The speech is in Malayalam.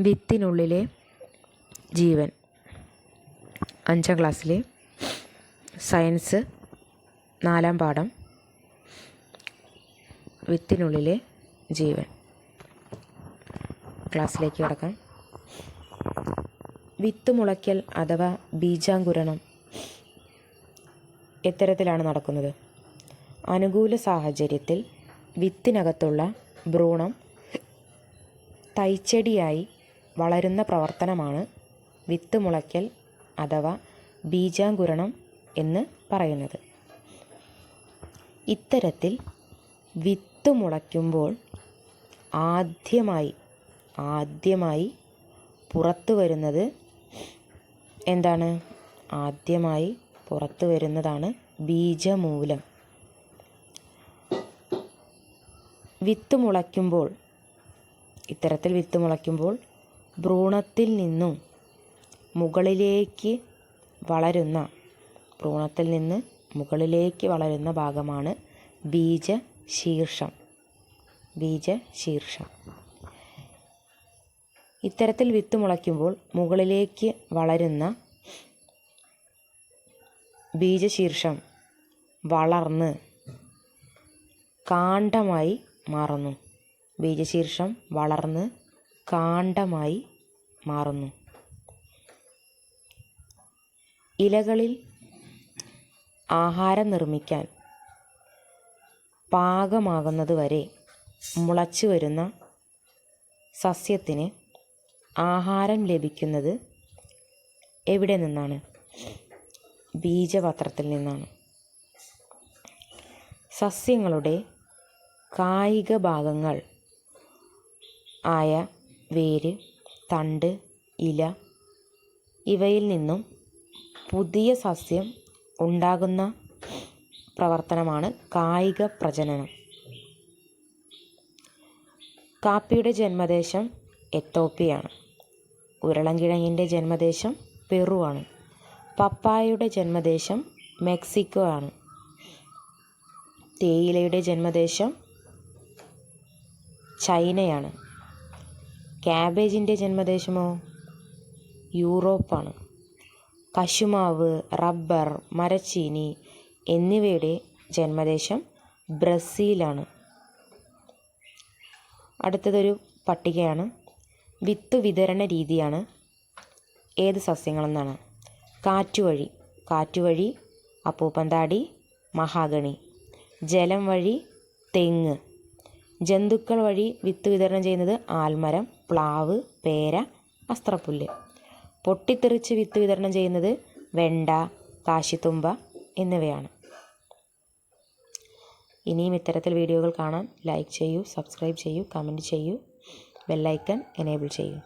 വിത്തിനുള്ളിലെ ജീവൻ. അഞ്ചാം ക്ലാസ്സിലെ സയൻസ് നാലാം പാഠം. വിത്തിനുള്ളിലെ ജീവൻ. ക്ലാസ്സിലേക്ക് കടക്കാം. വിത്ത് മുളയ്ക്കൽ അഥവാ ബീജാങ്കുരണം എത്തരത്തിലാണ് നടക്കുന്നത്. അനുകൂല സാഹചര്യത്തിൽ വിത്തിനകത്തുള്ള ഭ്രൂണം തൈച്ചെടിയായി വളരുന്ന പ്രവർത്തനമാണ് വിത്ത് മുളയ്ക്കൽ അഥവാ ബീജാങ്കുരണം എന്ന് പറയുന്നത്. ഇത്തരത്തിൽ വിത്ത് മുളയ്ക്കുമ്പോൾ ആദ്യമായി ആദ്യമായി പുറത്തു വരുന്നത് എന്താണ്? ആദ്യമായി പുറത്തു വരുന്നതാണ് ബീജമൂലം. വിത്ത് മുളയ്ക്കുമ്പോൾ ഇത്തരത്തിൽ വിത്ത് മുളയ്ക്കുമ്പോൾ ഭ്രൂണത്തിൽ നിന്നും മുകളിലേക്ക് വളരുന്ന ഭ്രൂണത്തിൽ നിന്ന് മുകളിലേക്ക് വളരുന്ന ഭാഗമാണ് ബീജശീർഷം. ബീജശീർഷം. ഇത്തരത്തിൽ വിത്ത് മുളയ്ക്കുമ്പോൾ മുകളിലേക്ക് വളരുന്ന ബീജശീർഷം വളർന്ന് കാണ്ഡമായി മാറുന്നു. ബീജശീർഷം വളർന്ന് കാണ്ഡമായി മാറുന്നു. ഇലകളിൽ ആഹാരം നിർമ്മിക്കാൻ പാകമാകുന്നത് വരെ മുളച്ചു വരുന്ന സസ്യത്തിന് ആഹാരം ലഭിക്കുന്നത് എവിടെ നിന്നാണ്? ബീജപത്രത്തിൽ നിന്നാണ്. സസ്യങ്ങളുടെ കായിക ഭാഗങ്ങൾ ആയ വേര് തണ്ട് ഇല ഇവയിൽ നിന്നും പുതിയ സസ്യം ഉണ്ടാകുന്ന പ്രവർത്തനമാണ് കായിക പ്രജനനം. കാപ്പിയുടെ ജന്മദേശം എത്തോപ്യയാണ്. ഉരുളൻകിഴങ്ങിന്റെ ജന്മദേശം പെറു ആണ് പപ്പായയുടെ ജന്മദേശം മെക്സിക്കോ ആണ് തേയിലയുടെ ജന്മദേശം ചൈനയാണ്. ക്യാബേജിന്റെ ജന്മദേശമോ? യൂറോപ്പാണ്. കശുമാവ് റബ്ബർ മരച്ചീനി എന്നിവയുടെ ജന്മദേശം ബ്രസീലാണ്. അടുത്തതൊരു പട്ടികയാണ്. വിത്ത് വിതരണ രീതിയാണ് ഏത് സസ്യങ്ങളെന്നാണ്. കാറ്റുവഴി കാറ്റുവഴി അപ്പൂപ്പന്താടി മഹാഗണി. ജലം വഴി തെങ്ങ്. ജന്തുക്കൾ വഴി വിത്ത് വിതരണം ചെയ്യുന്നത് ആൽമരം പ്ലാവ് പേര അസ്ത്രപ്പുല്ല്. പൊട്ടിത്തെറിച്ച് വിത്ത് വിതരണം ചെയ്യുന്നത് വെണ്ട കാശിത്തുമ്പ എന്നിവയാണ്. ഇനിയും ഇത്തരത്തിൽ വീഡിയോകൾ കാണാൻ ലൈക്ക് ചെയ്യൂ സബ്സ്ക്രൈബ് ചെയ്യൂ കമന്റ് ചെയ്യൂ ബെല്ലൈക്കൺ എനേബിൾ ചെയ്യൂ.